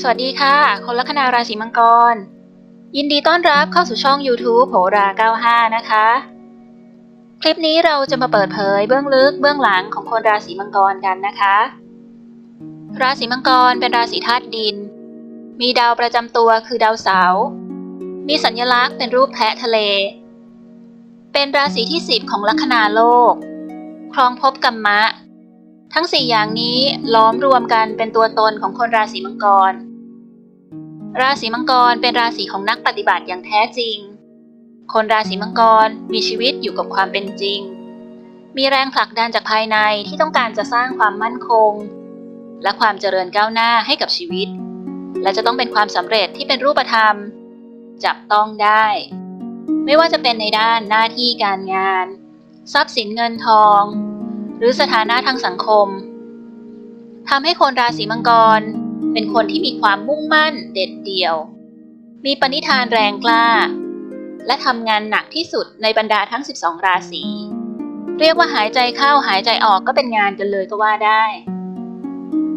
สวัสดีค่ะ คนลัคนาราศีมังกร ยินดีต้อนรับเข้าสู่ช่อง YouTube โหรา 95 นะคะ คลิปนี้เราจะมาเปิดเผยเบื้องลึกเบื้องหลังของคนราศีมังกรกันนะคะ ราศีมังกรเป็นราศีธาตุดิน มีดาวประจำตัวคือดาวเสาร์มีสัญลักษณ์เป็นรูปแพะทะเล เป็นราศีที่ 10 ของลัคนาโลก ครองภพกัมมะ ทั้งสี่อย่างนี้ล้อมรวมกันเป็นตัวตนของคนราศีมังกร ราศีมังกรเป็นราศีของนักปฏิบัติอย่างแท้จริง คนราศีมังกรมีชีวิตอยู่กับความเป็นจริง มีแรงผลักดันจากภายในที่ต้องการจะสร้างความมั่นคง และความเจริญก้าวหน้าให้กับชีวิต และจะต้องเป็นความสำเร็จที่เป็นรูปธรรม จับต้องได้ ไม่ว่าจะเป็นในด้านหน้าที่การงาน ทรัพย์สินเงินทอง หรือสถานะทางสังคมทำให้คนราศีมังกร เป็นคนที่มีความมุ่งมั่นเด็ดเดี่ยว มีปณิธานแรงกล้า และทำงานหนักที่สุดในบรรดาทั้ง 12 ราศีเรียกว่าหายใจเข้าหายใจออกก็เป็นงานกันเลยก็ว่าได้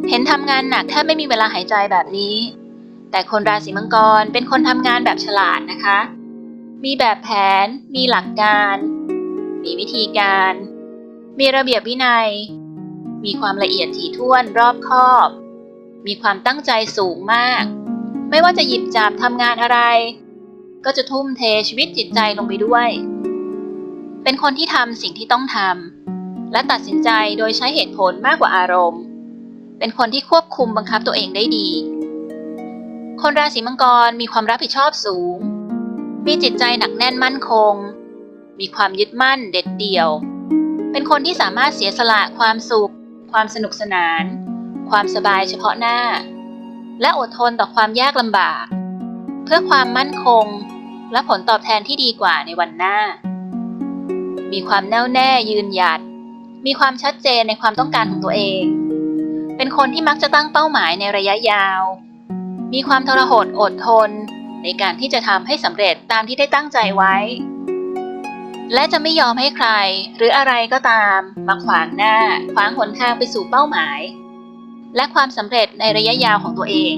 เห็นทำงานหนักแทบไม่มีเวลาหายใจแบบนี้ แต่คนราศีมังกรเป็นคนทำงานแบบฉลาดนะคะ มีแบบแผน มีหลักการ มีวิธีการ มีระเบียบวินัย มีความละเอียดถี่ถ้วนรอบคอบ มีความตั้งใจสูงมาก ไม่ว่าจะหยิบจับทำงานอะไร ก็จะทุ่มเทชีวิตจิตใจลงไปด้วย เป็นคนที่ทำสิ่งที่ต้องทำและตัดสินใจโดยใช้เหตุผลมากกว่าอารมณ์ เป็นคนที่ควบคุมบังคับตัวเองได้ดี คนราศีมังกรมีความรับผิดชอบสูง มีจิตใจหนักแน่นมั่นคง มีความยึดมั่นเด็ดเดี่ยว เป็นคนที่สามารถเสียสละความสุข ความสนุกสนาน ความสบายเฉพาะหน้า และอดทนต่อความยากลำบาก เพื่อความมั่นคง และผลตอบแทนที่ดีกว่าในวันหน้า มีความแน่วแน่ยืนหยัด มีความชัดเจนในความต้องการของตัวเอง เป็นคนที่มักจะตั้งเป้าหมายในระยะยาว มีความทรหดอดทน ในการที่จะทำให้สำเร็จตามที่ได้ตั้งใจไว้ และจะไม่ยอมให้ใคร หรืออะไรก็ตาม มาขวางหน้า ขวางหนทางไปสู่เป้าหมาย และความสำเร็จในระยะยาวของตัวเอง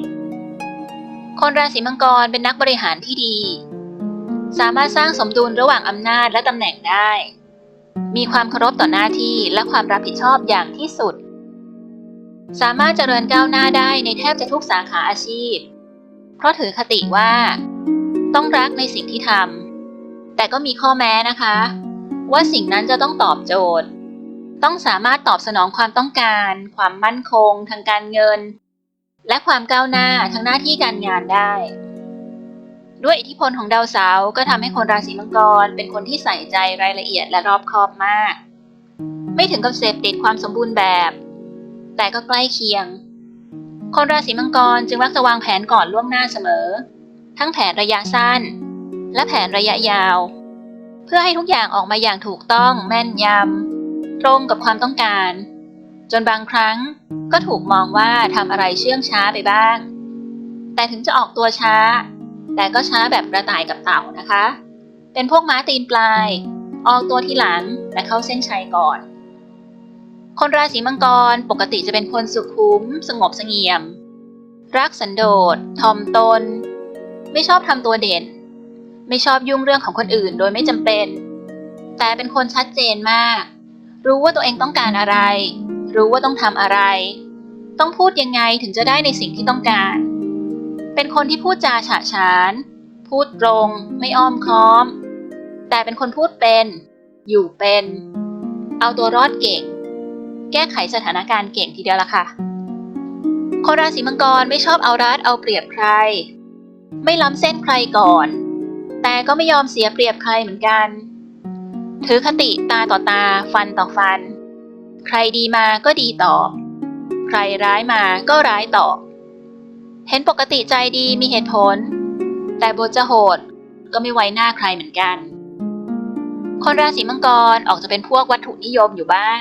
คนราศีมังกรเป็นนักบริหารที่ดี สามารถสร้างสมดุลระหว่างอำนาจและตำแหน่งได้ มีความเคารพต่อหน้าที่และความรับผิดชอบอย่างที่สุด สามารถเจริญก้าวหน้าได้ในแทบจะทุกสาขาอาชีพ เพราะถือคติว่า ต้องรักในสิ่งที่ทำ แต่ก็มีข้อแม้นะคะ ว่าสิ่งนั้นจะต้องตอบโจทย์ ต้องสามารถตอบสนองความต้องการ ความมั่นคง ทางการเงิน และความก้าวหน้าทางหน้าที่การงานได้ ด้วยอิทธิพลของดาวเสาร์ก็ทำให้คนราศีมังกรเป็นคนที่ใส่ใจรายละเอียดและรอบคอบมาก ไม่ถึงกับเสพติดความสมบูรณ์แบบ แต่ก็ใกล้เคียง คนราศีมังกรจึงมักจะวางแผนก่อนล่วงหน้าเสมอ ทั้งแผนระยะสั้น และแผนระยะยาว เพื่อให้ทุกอย่างออกมาอย่างถูกต้องแม่นยำตรงกับความต้องการ จนบางครั้งก็ถูกมองว่าทำอะไรเชื่องช้าไปบ้าง แต่ถึงจะออกตัวช้า แต่ก็ช้าแบบกระต่ายกับเต่านะคะ เป็นพวกม้าตีนปลาย ออกตัวทีหลังและเข้าเส้นชัยก่อน คนราศีมังกรปกติจะเป็นคนสุขุม สงบเสงี่ยม รักสันโดษทอมตน ไม่ชอบทำตัวเด่น ไม่ชอบยุ่งเรื่องของคนอื่นโดยไม่จำเป็น แต่เป็นคนชัดเจนมาก รู้ว่าตัวเองต้องการอะไร รู้ว่าต้องทำอะไร ต้องพูดยังไงถึงจะได้ในสิ่งที่ต้องการ เป็นคนที่พูดจาฉะฉาน พูดตรง ไม่อ้อมค้อม แต่เป็นคนพูดเป็น อยู่เป็น เอาตัวรอดเก่ง แก้ไขสถานการณ์เก่งทีเดียวละค่ะคนราศีมังกรไม่ชอบเอารัดเอาเปรียบใคร ไม่ล้ำเส้นใครก่อน แต่ก็ไม่ยอมเสียเปรียบใครเหมือนกัน ถือคติตาต่อตาฟันต่อฟัน ใครดีมาก็ดีตอบ ใครร้ายมาก็ร้ายตอบ เห็นปกติใจดีมีเหตุผล แต่บทจะโหดก็ไม่ไว้หน้าใครเหมือนกัน คนราศีมังกรออกจะเป็นพวกวัตถุนิยมอยู่บ้าง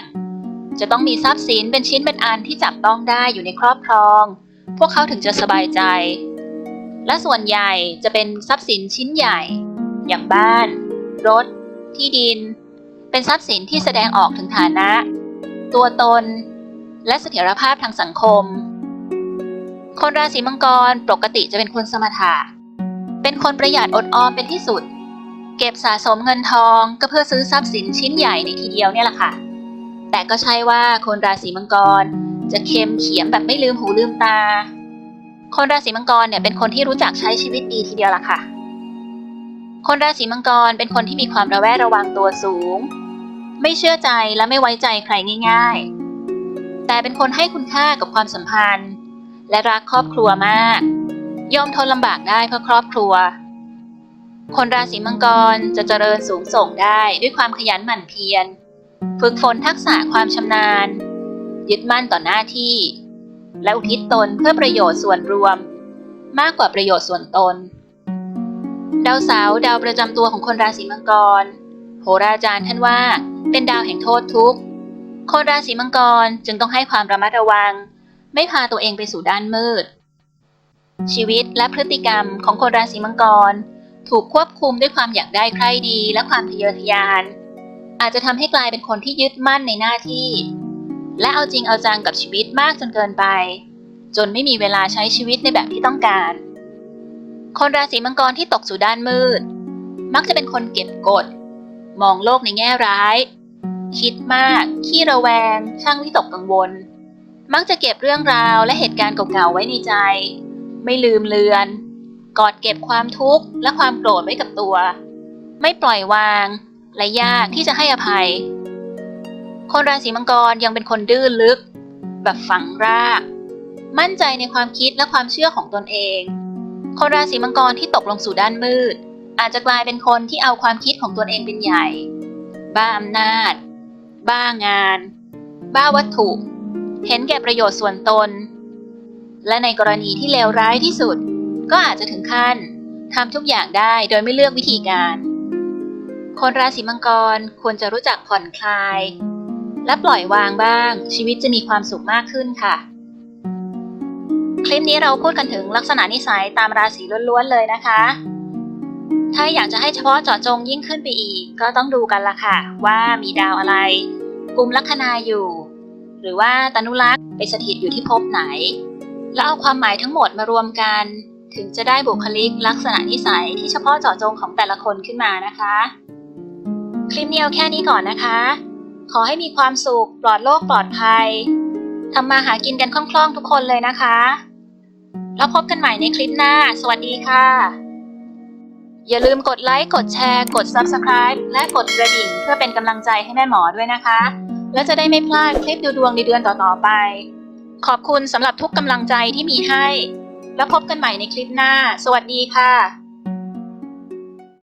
จะต้องมีทรัพย์สินเป็นชิ้นเป็นอันที่จับต้องได้อยู่ในครอบครอง พวกเขาถึงจะสบายใจ และส่วนใหญ่จะเป็นทรัพย์สินชิ้นใหญ่ อย่างบ้าน รถ ที่ดิน เป็นทรัพย์สินที่แสดงออกถึงฐานะ ตัวตน และเสถียรภาพทางสังคม คนราศีมังกรปกติจะเป็นคนสมถะเป็นคนประหยัดอดออมเป็นที่สุด เก็บสะสมเงินทองก็เพื่อซื้อทรัพย์สินชิ้นใหญ่ในทีเดียวเนี่ยแหละค่ะ แต่ก็ใช่ว่าคนราศีมังกร จะเค็มเขียมแบบไม่ลืมหูลืมตา คนราศีมังกรเนี่ยเป็นคนที่รู้จักใช้ชีวิตดีทีเดียวล่ะค่ะ คนราศีมังกรเป็นคนที่มีความระแวดระวังตัวสูง ไม่เชื่อใจและไม่ไว้ใจใครง่าย ๆ แต่เป็นคนให้คุณค่ากับความสัมพันธ์ และรักครอบครัวมาก ยอมทนลำบากได้เพื่อครอบครัว คนราศีมังกรจะเจริญสูงส่งได้ด้วยความขยันหมั่นเพียร ฝึกฝนทักษะความชำนาญ ยึดมั่นต่อหน้าที่ และอุทิศตนเพื่อประโยชน์ส่วนรวม มากกว่าประโยชน์ส่วนตน ดาวเสาร์ดาวประจำตัวของคนราศีมังกร โหราจารย์ท่านว่า เป็นดาวแห่งโทษทุกข์ คนราศีมังกรจึงต้องให้ความระมัดระวัง ไม่พาตัวเองไปสู่ด้านมืด ชีวิตและพฤติกรรมของคนราศีมังกร ถูกควบคุมด้วยความอยากได้ใครดีและความทะเยอทะยาน อาจจะทำให้กลายเป็นคนที่ยึดมั่นในหน้าที่ และเอาจริงเอาจังกับชีวิตมากจนเกินไป จนไม่มีเวลาใช้ชีวิตในแบบที่ต้องการ คนราศีมังกรที่ตกสู่ด้านมืด มักจะเป็นคนเก็บกด มองโลกในแง่ร้าย คิดมาก ขี้ระแวง ช่างวิตกกังวล มักจะเก็บเรื่องราวและเหตุการณ์เก่าๆไว้ในใจ ไม่ลืมเลือน กอดเก็บความทุกข์และความโกรธไว้กับตัว ไม่ปล่อยวาง และยากที่จะให้อภัย คนราศีมังกรยังเป็นคนดื้อลึก แบบฝังราก มั่นใจในความคิดและความเชื่อของตนเอง คนราศีมังกรที่ตกลงสู่ด้านมืด อาจจะกลายเป็นคนที่เอาความคิดของตนเองเป็นใหญ่ บ้าอำนาจ บ้างาน บ้าวัตถุ เห็นแก่ประโยชน์ส่วนตน และในกรณีที่เลวร้ายที่สุด ก็อาจจะถึงขั้นทำทุกอย่างได้โดยไม่เลือกวิธีการ คนราศีมังกรควรจะรู้จักผ่อนคลาย และปล่อยวางบ้าง ชีวิตจะมีความสุขมากขึ้นค่ะ คลิปนี้เราพูดกันถึงลักษณะนิสัยตามราศีล้วนๆเลยนะคะ ถ้าอยากจะให้เฉพาะเจาะจงยิ่งขึ้นไปอีก ก็ต้องดูกันละค่ะ ว่ามีดาวอะไรกลุ่มลัคนาอยู่ หรือว่าตนุลักษ์ไปสถิตอยู่ที่ภพไหน แล้วเอาความหมายทั้งหมดมารวมกัน ถึงจะได้บุคลิกลักษณะนิสัยที่เฉพาะเจาะจงของแต่ละคนขึ้นมานะคะ คลิปนี้เอาแค่นี้ก่อนนะคะ ขอให้มีความสุข ปลอดโรคปลอดภัยทำมาหากินกันคล่องๆทุกคนเลยนะคะ แล้วพบกันใหม่ในคลิปหน้า สวัสดีค่ะ อย่าลืมกดไลค์ กดแชร์ กด Subscribe และกดกระดิ่งเพื่อเป็นกำลังใจให้แม่หมอด้วยนะคะ แล้วจะได้ไม่พลาดคลิปดูดวงในเดือนต่อๆไป ขอบคุณสำหรับทุกกำลังใจที่มีให้ แล้วพบกันใหม่ในคลิปหน้า สวัสดีค่ะ